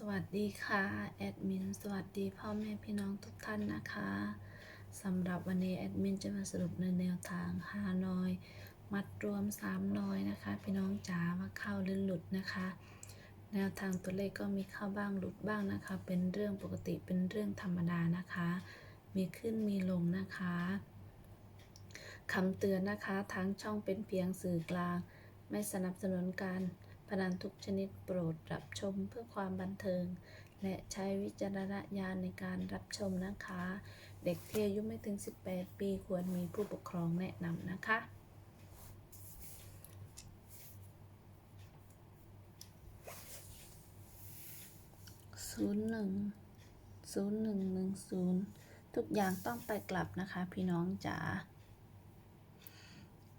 สวัสดีค่ะ แอดมิน สวัสดีพ่อแม่พี่น้องทุกท่านนะคะสำหรับวันนี้แอดมินจะมาสรุปในแนวทางฮานอย มัดรวม3น้อยนะคะ พี่น้องจ๋าว่าเข้าหรือหลุดนะคะ แนวทางตัวเลขก็มีเข้าบ้างหลุดบ้างนะคะ เป็นเรื่องปกติเป็นเรื่องธรรมดานะคะ มีขึ้นมีลงนะคะคำเตือนนะคะทั้งช่องเป็นเพียงสื่อกลาง ไม่สนับสนุนการ พนันทุกชนิดโปรดรับชมเพื่อความบันเทิง และใช้วิจารณญาณในการรับชมนะคะ เด็กที่อายุไม่ถึง 18 ปีควรมีผู้ปกครองแนะนำนะคะ ศูนย์หนึ่งศูนย์หนึ่งหนึ่งศูนย์ทุกอย่างต้องไปกลับนะคะพี่น้องจ๋า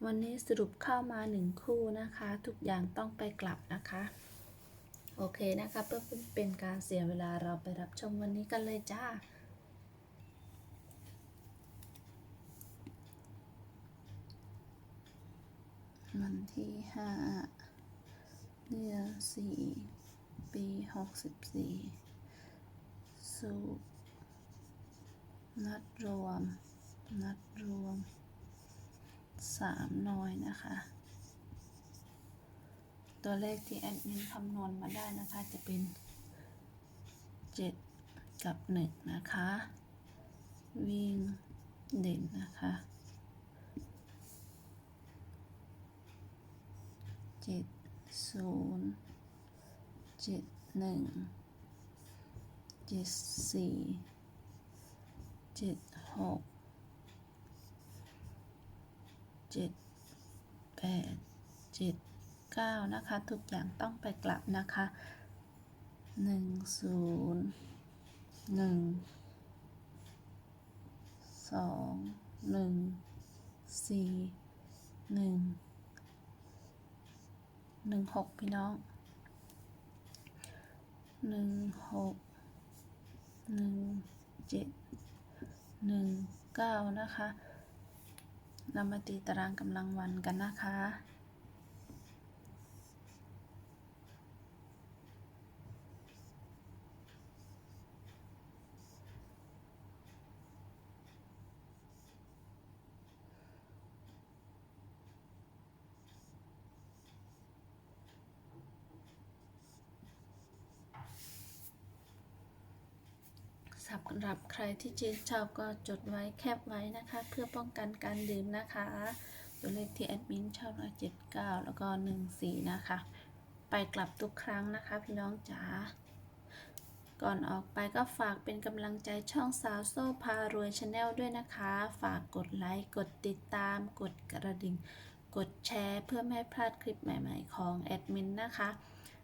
วันนี้สรุปเข้ามาหนึ่งคู่นะคะ ทุกอย่างต้องไปกลับนะคะ โอเคนะคะเพื่อเป็นการเสียเวลาเราไปรับชมวันนี้กันเลยจ้าวันที่ห้าเดือนสี่ปีหกสิบสี่สูบนัดรวม นัดรวม สามน้อยนะคะ ตัวเลขที่แอดมินคำนวณมาได้นะคะจะเป็นเจ็ดกับหนึ่งนะคะ วิ่งเด่นนะคะเจ็ดศูนย์เจ็ดหนึ่ง เจ็ดแปดเจ็ดเก้านะคะ ทุกอย่างต้องไปกลับนะคะหนึ่งศูนย์หนึ่งสองหนึ่งสี่หนึ่งหนึ่งหกพี่น้องหนึ่งหกหนึ่งเจ็ดหนึ่งเก้านะคะ เรามาตีตารางกำลังวันกันนะคะ สำหรับใครที่ชื่นชอบก็จดไว้แคปไว้นะคะ เพื่อป้องกันการดื่มนะคะ ตัวเลขที่แอดมินชอบละเจ็ดเก้าแล้วก็หนึ่งสี่นะคะ ไปกลับทุกครั้งนะคะ พี่น้องจ๋าก่อนออกไปก็ฝากเป็นกำลังใจช่องสาวโซ่พารวยชาแนลด้วยนะคะ ฝากกดไลค์กดติดตาม กดกระดิ่ง กดแชร์ เพื่อไม่ให้พลาดคลิปใหม่ ๆ ของแอดมินนะคะ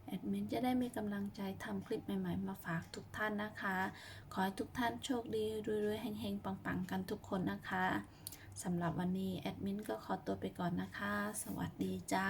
แอดมินจะได้มีกำลังใจทำคลิปใหม่ ๆ มาฝากทุกท่านนะคะ ขอให้ทุกท่านโชคดีรวยๆเฮงๆ ปังๆ กันทุกคนนะคะสำหรับวันนี้แอดมินก็ขอตัวไปก่อนนะคะ สวัสดีจ้า